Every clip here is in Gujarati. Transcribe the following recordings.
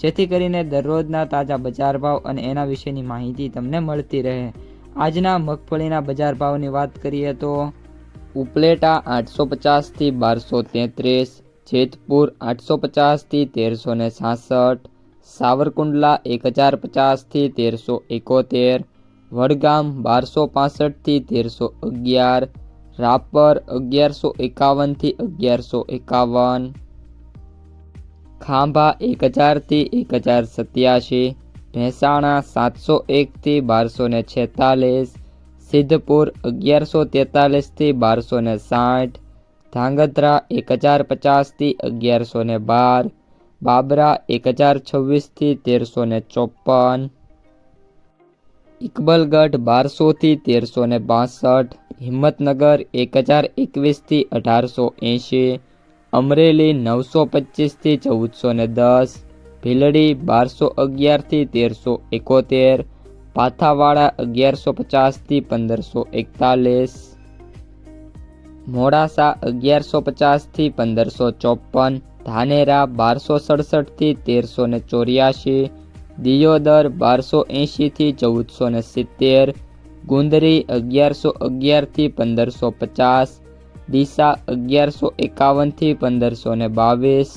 જેથી કરીને દરરોજના તાજા બજાર ભાવ અને એના વિશેની માહિતી તમને મળતી રહે. આજના મગફળીના બજાર ભાવની વાત કરીએ તો ઉપલેટા આઠસો પચાસથી બારસો તેત્રીસ, જેતપુર આઠસો પચાસથી તેરસો ને સાસઠ, સાવરકુંડલા એક હજાર પચાસથી તેરસો એકોતેર, વડગામ બારસો પાસઠથી તેરસો અગિયાર, રાપર અગિયારસો એકાવનથી અગિયારસો એકાવન ખાંભા એક હજારથી એક હજાર સત્યાસી મહેસાણા સાતસો એકથી બારસો ને છેતાલીસ, સિદ્ધપુર અગિયારસો તેતાલીસથી બારસો ને સાઠ, ધાંગધ્રા એક હજાર પચાસથી અગિયારસો ને બાર, બાબરા એક હજાર છવ્વીસથી તેરસો ને ચોપન, ઇકબલગઢ બારસોથી તેરસો ને બાસઠ, હિંમતનગર એક હજાર એકવીસથી અઢારસો એંશી અમરેલી નવસો પચીસથી ચૌદસો ને દસ, ભીલડી બારસો અગિયારથી તેરસો એકોતેર, પાથાવાડા અગિયારસો પચાસથી પંદરસો એકતાલીસ, મોડાસા અગિયારસો પચાસથી પંદરસો ચોપન ધાનેરા બારસો સડસઠથી તેરસો ને ચોર્યાસી દિયોદર બારસો એંશીથી ચૌદસો ને સિત્તેર, ગુંદરી અગિયારસો અગિયારથી પંદરસો પચાસ ડીસા અગિયારસો એકાવનથી પંદરસો ને બાવીસ.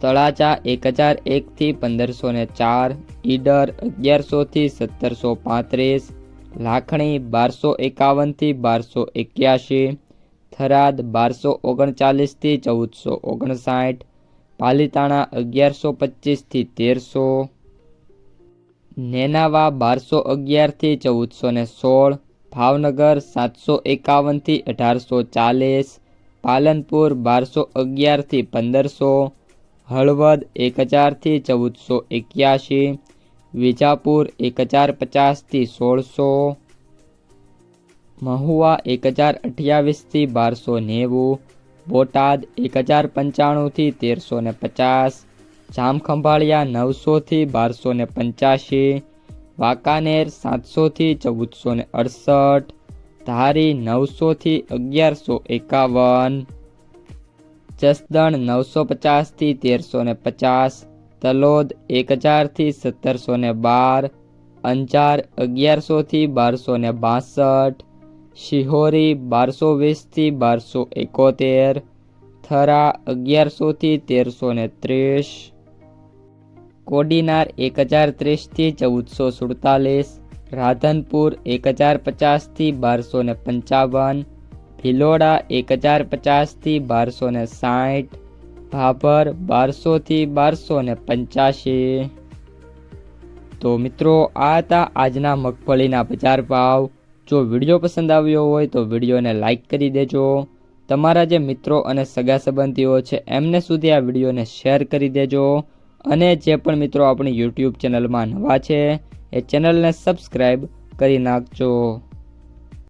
તળાજા એક હજાર એકથી પંદરસો ને ચાર. ઈડર અગિયારસોથી સત્તરસો પાંત્રીસ. લાખણી બારસો એકાવનથી બારસો એક્યાસી થરાદ બારસો ઓગણચાલીસથી ચૌદસો ઓગણસાઠ. પાલીતાણા અગિયારસો પચીસથી તેરસો. નેનાવા બારસો અગિયારથી ચૌદસો ને સોળ. ભાવનગર સાતસો એકાવનથી અઢારસો ચાલીસ, પાલનપુર બારસો અગિયારથી પંદરસો, હળવદ એક હજારથી ચૌદસો એક્યાસી વિજાપુર એક હજાર પચાસથી સોળસો, મહુવા એક હજાર અઠ્યાવીસથી બારસો નેવું, બોટાદ એક હજાર પંચાણુંથી તેરસો ને પચાસ, જામખંભાળિયા નવસોથી બારસો ને પંચ્યાસી વાંકાનેર સાતસોથી ચૌદસો ને અડસઠ, ધારી નવસોથી અગિયારસો એકાવન, જસદણ નવસો પચાસથી તેરસો ને પચાસ, તલોદ એક હજારથી સત્તરસો ને બાર, અંજાર અગિયારસોથી બારસો ને બાસઠ, શિહોરી બારસો વીસથી બારસો એકોતેર, થરા અગિયારસોથી તેરસો ને ત્રીસ કોડીનાર એક હજાર ત્રીસથી ચૌદસો સુડતાલીસ રાધનપુર એક હજાર પચાસથી બારસો ને પંચાવન, ભિલોડા એક હજાર પચાસથી બારસો ને સાઠ, ભાભર બારસોથી બારસો ને પંચ્યાસી. તો મિત્રો, આ હતા આજના મગફળીના બજાર ભાવ. જો વીડિયો પસંદ આવ્યો હોય તો વિડીયોને લાઈક કરી દેજો. તમારા જે મિત્રો અને સગા સંબંધીઓ છે, એમને સુધી આ વિડીયોને શેર કરી દેજો. અને જે પણ મિત્રો આપણી યુટ્યુબ ચેનલમાં નવા છે એ ચેનલને સબસ્ક્રાઈબ કરી નાખજો.